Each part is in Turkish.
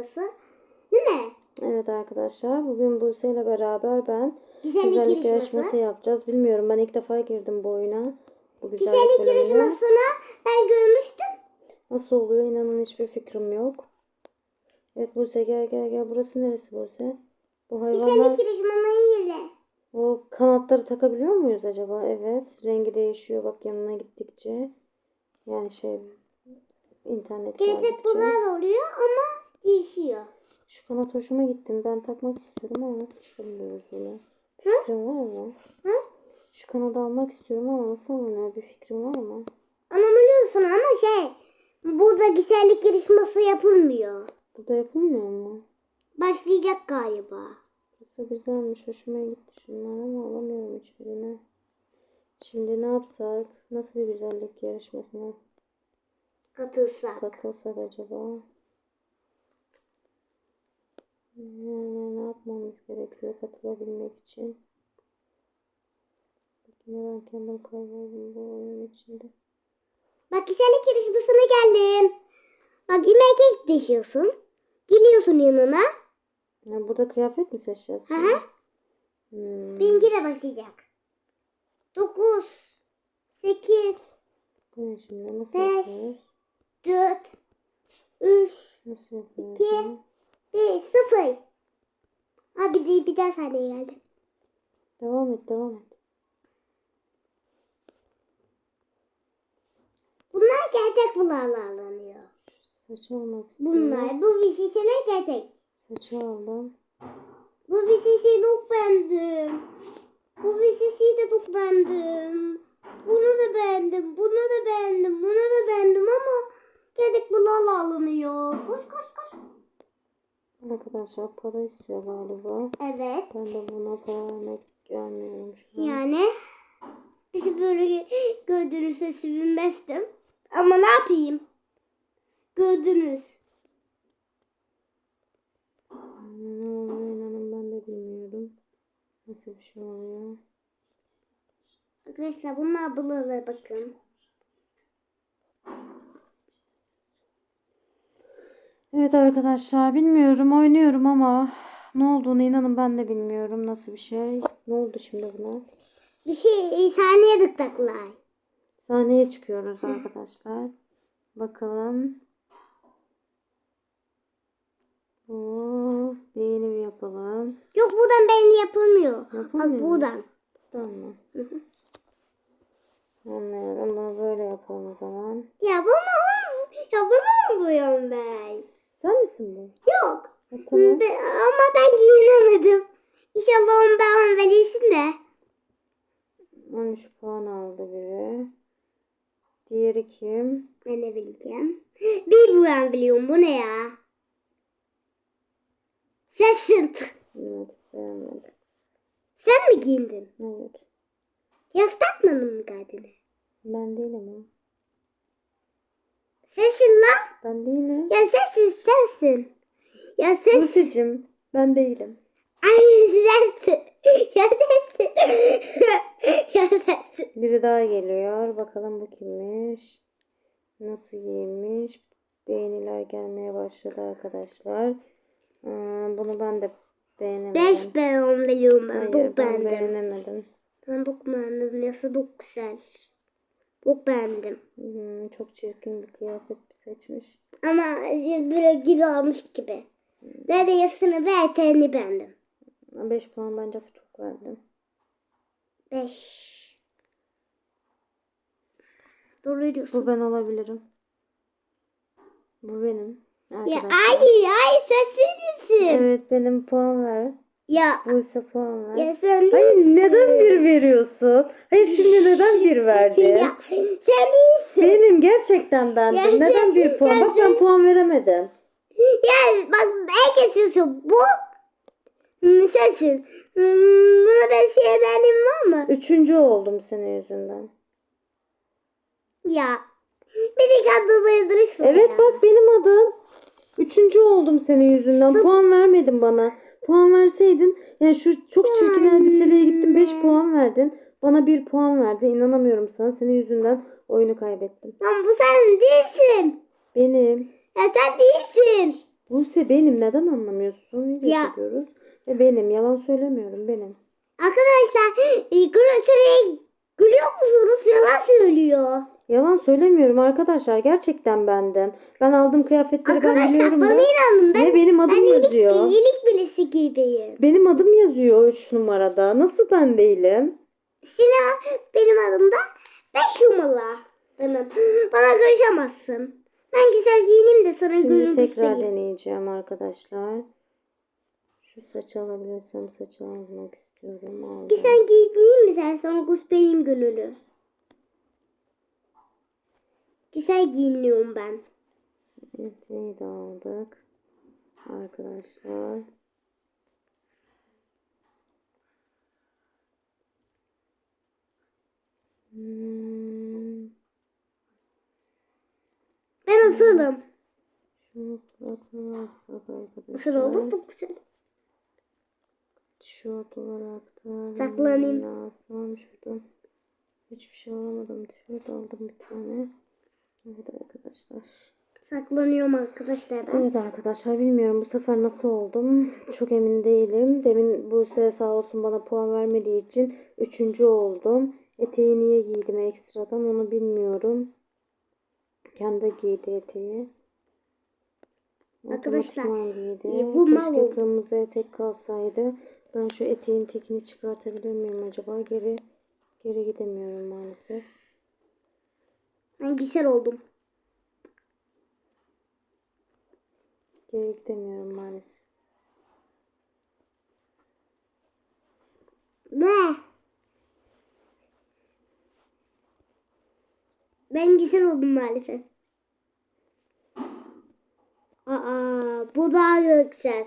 yarışması. Değil mi? Evet arkadaşlar bugün Buse ile beraber ben Güzellik güzellik yarışması. yarışması yapacağız. Bilmiyorum ben ilk defa girdim bu oyuna. Bu güzellik, Güzellik bölümüne. yarışmasına ben görmüştüm. Nasıl oluyor inanın hiçbir fikrim yok. Evet Buse gel gel gel. Burası neresi Buse? Bu hayvanlar Güzellik yarışmanın yeri. o kanatları takabiliyor muyuz acaba? Evet. Rengi değişiyor bak yanına gittikçe. Yani şey internet Gelecek bunlar oluyor ama değişiyor. Şu kanat hoşuma gitti. Ben takmak istiyorum ama nasıl takabiliyoruz bunu? Fikrin var mı? Hı? Şu kanadı almak istiyorum ama nasıl alınıyor? Bir fikrin var mı? Anlamıyorsun ama şey burada güzellik yarışması yapılmıyor. Burada yapılmıyor mu? Başlayacak galiba. Burası güzelmiş. Hoşuma gitti şunlar ama alamıyorum hiçbirini. Şimdi ne yapsak? Nasıl bir güzellik yarışmasına Katılsak. katılsak acaba? ne yapmamız gerekiyor katılabilmek için? Yine ben kendimi kayboldum bu oyunun içinde. Bak güzellik yarışmasına geldim. Bak yemek değişiyorsun. Geliyorsun yanına. Ya burada kıyafet mi seçeceğiz şimdi? Aha. Hmm. Benimki de başlayacak. 9 8 Bu ne şimdi? Nasıl 5 4 3 2 1 0 Abi bir, bir daha sahneye geldi. Devam et devam et. Bunlar gerçek almak istiyorum. Bunlar bu bir şişeler gerçek. Saçı aldım. Bu bir şişeyi çok beğendim. Bu bir şişeyi de çok beğendim. Bunu da beğendim. Bunu da beğendim. Bunu da beğendim ama gerçek bunlarla alınıyor. Koş koş koş. Arkadaşlar para istiyor galiba. Evet. Ben de buna para vermek gelmiyorum şu an. Yani bizi böyle gördüğünüzde sevinmezdim. Ama ne yapayım? Gördünüz. Ne oluyor inanın ben de bilmiyorum. Nasıl bir şey oluyor? Arkadaşlar bunlar ablalar bakın. Evet arkadaşlar bilmiyorum oynuyorum ama ne olduğunu inanın ben de bilmiyorum nasıl bir şey. Ne oldu şimdi buna? Bir şey sahneye tıktaklar. Sahneye çıkıyoruz arkadaşlar. Bakalım. Oo, beğeni bir yapalım. Yok buradan beğeni yapılmıyor. Yapılmıyor Bak mu? buradan. Tamam mı? Anlıyorum. Bunu böyle yapalım o zaman. Ya bunu ya bunu mu buluyorum ben? Sen misin bu? Yok. Ha, tamam. Ben- ama ben giyinemedim. İnşallah onu ben verirsin de. 13 puan aldı biri. Diğeri kim? Ben de bileceğim. Bir buran biliyorum. Bu ne ya? Sensin. Evet beğenmedim. Sen mi giyindin? Hayır. Yas takmadın mı kendine? Ben değilim o. Sensin lan. Ben değilim. Ya sensin sensin. Ya sensin. Buse'cim ben değilim. Ay sensin. Ya sensin. ya sensin. Biri daha geliyor. Bakalım bu kimmiş? Nasıl giymiş? Beğeniler gelmeye başladı arkadaşlar. Aa, bunu ben de beğenemedim. Beş ben on ben. Hayır, Çok ben beğendim. beğenemedim. Ben beğendim. Yasa çok güzel. Çok beğendim. Hmm, çok çirkin bir kıyafet seçmiş. Ama böyle gül almış gibi. Ve de yasını ve eteğini beğendim. 5 puan bence çok verdim. Beş. Doğru diyorsun. Bu ben olabilirim. Bu benim. Ya Arkadaşlar. hayır hayır sen. Evet benim puan ver. Ya, Bu ise puan ver. ya sen Hayır neden bir veriyorsun? Hayır şimdi neden bir verdin? Ya, sen değilsin. Benim gerçekten bendim. Ya sen- Neden bir puan? ya Bak ben sen- puan veremedim. Ya bak herkesin bu. Hmm, Sensin. Hmm, Buna ben şey vereyim var mı? Üçüncü oldum senin yüzünden. Ya. Beni kandırmaya duruşma Evet ya. bak benim adım. Üçüncü oldum senin yüzünden. Puan vermedin bana. Puan verseydin. Yani şu çok çirkin elbiseliğe gittin 5 puan verdin. Bana bir puan verdin. İnanamıyorum sana. Senin yüzünden oyunu kaybettim. Lan bu sen değilsin. Benim. Ya sen değilsin. Buse benim neden anlamıyorsun? Video Ya. çekiyoruz. Ve benim yalan söylemiyorum benim. Arkadaşlar e, grocery'e gülüyor musunuz? Yalan söylüyor. Yalan söylemiyorum arkadaşlar. Gerçekten bendim. Ben aldığım kıyafetleri ben Arkadaşlar biliyorum bana da. inanın ben, Ve benim adım ben iyilik, yazıyor. iyilik birisi gibiyim. Benim adım yazıyor 3 numarada. Nasıl ben değilim? Sina benim adım da 5 numara. Benim. Bana karışamazsın. Ben güzel giyineyim de sana Şimdi gönül tekrar göstereyim. deneyeceğim arkadaşlar. Şu saçı alabilirsem saçı almak istiyorum. Aldım. Güzel giyineyim mi sen sana göstereyim gönülü. Güzel giyiniyorum ben. Eteği de aldık. Arkadaşlar. Hmm, Ben asılım. şunu. Asıl oldum çok güzel. Tişört olarak da Saklanayım. ne alsam şuradan. Hiçbir şey alamadım. Tişört aldım bir tane. Evet arkadaşlar. Saklanıyorum arkadaşlar ben. Evet arkadaşlar bilmiyorum bu sefer nasıl oldum. Çok emin değilim. Demin Buse sağ olsun bana puan vermediği için üçüncü oldum. Eteği niye giydim ekstradan onu bilmiyorum. Kendi giydi eteği. Arkadaşlar, e, bu mal Keşke oldu. kırmızı etek kalsaydı. Ben şu eteğin tekini çıkartabilir miyim acaba? Geri geri gidemiyorum maalesef. Güzel oldum. Geri gidemiyorum maalesef. Ne? Ben güzel oldum maalesef. Aa, bu daha güzel.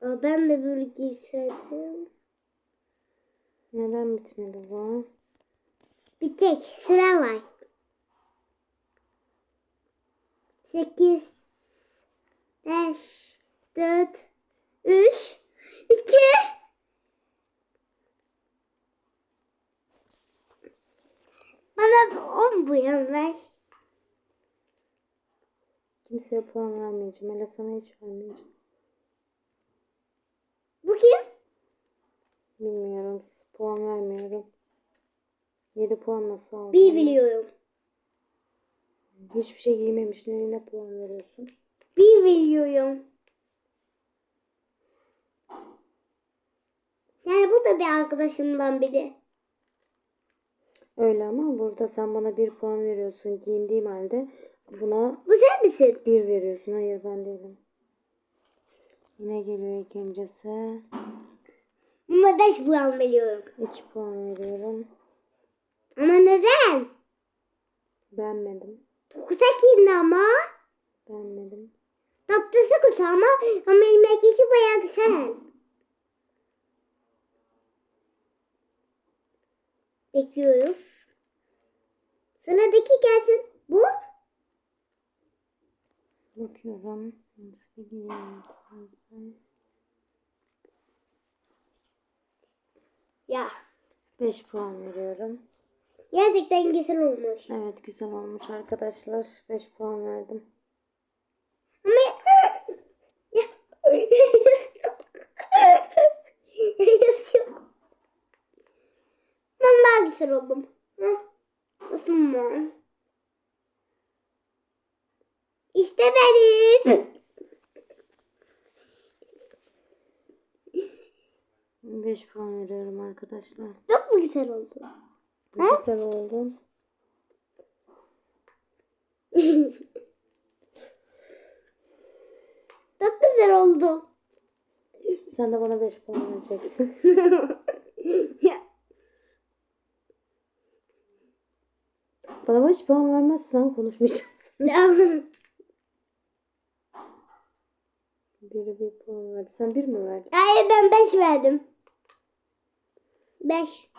Aa, ben de böyle giyseydim. Neden bitmedi bu? Bitecek. Süre var. 8 5 4 3 2 Bana 10 bu yan ver. Kimseye puan vermeyeceğim. Hele sana hiç vermeyeceğim. Bu kim? Bilmiyorum. Siz puan vermiyorum. 7 puan nasıl aldın? Bir biliyorum. Hiçbir şey giymemiş. Neyine puan veriyorsun? Bir veriyorum. Yani bu da bir arkadaşımdan biri. Öyle ama burada sen bana bir puan veriyorsun. Giyindiğim halde buna Bu sen misin? bir veriyorsun. Hayır ben değilim. Yine geliyor ikincisi. Buna 5 puan veriyorum. 2 puan veriyorum. Ama neden? Beğenmedim. Çok sakin ama. Beğenmedim. Tatlısı kötü ama ama yemek iki bayağı güzel. Bekliyoruz. Sıradaki gelsin. Bu? Bakıyorum. Nasıl tarzı. Ya. 5 puan veriyorum. Gerçekten güzel olmuş. Evet güzel olmuş arkadaşlar. 5 puan verdim. Ama. Ben daha güzel oldum. Nasıl mı? İşte benim. 5 puan veriyorum arkadaşlar. Çok mu güzel oldu? Bu güzel oldu. Çok güzel oldu. Sen de bana 5 puan vereceksin. Bana 5 puan vermezsen konuşmayacağım sana. Biri bir puan verdi. Sen bir mi verdin? Hayır ben 5 verdim. 5.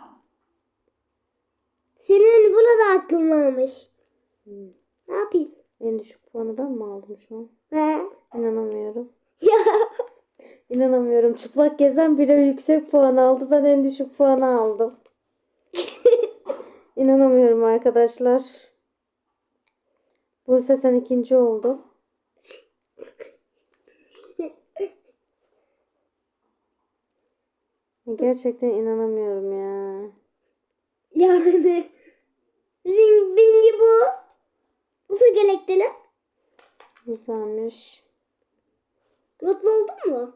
Senin burada hakkın varmış. Hmm. Ne yapayım? En düşük puanı ben mi aldım şu an? He. İnanamıyorum. Ya. İnanamıyorum. Çıplak gezen bile yüksek puan aldı. Ben en düşük puanı aldım. İnanamıyorum arkadaşlar. Bu Buse sen ikinci oldun. Gerçekten inanamıyorum ya. Yani. Zing bingi bu. Nasıl gelekteler? Güzelmiş. Mutlu oldun mu?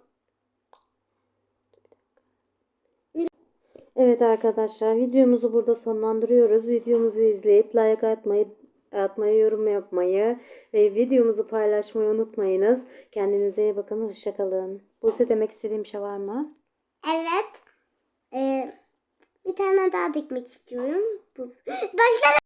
Evet arkadaşlar videomuzu burada sonlandırıyoruz. Videomuzu izleyip like atmayı, atmayı, yorum yapmayı ve videomuzu paylaşmayı unutmayınız. Kendinize iyi bakın. Hoşçakalın. Buse demek istediğim şey var mı? Evet. Tane daha dikmek istiyorum. Bu. Başlarım.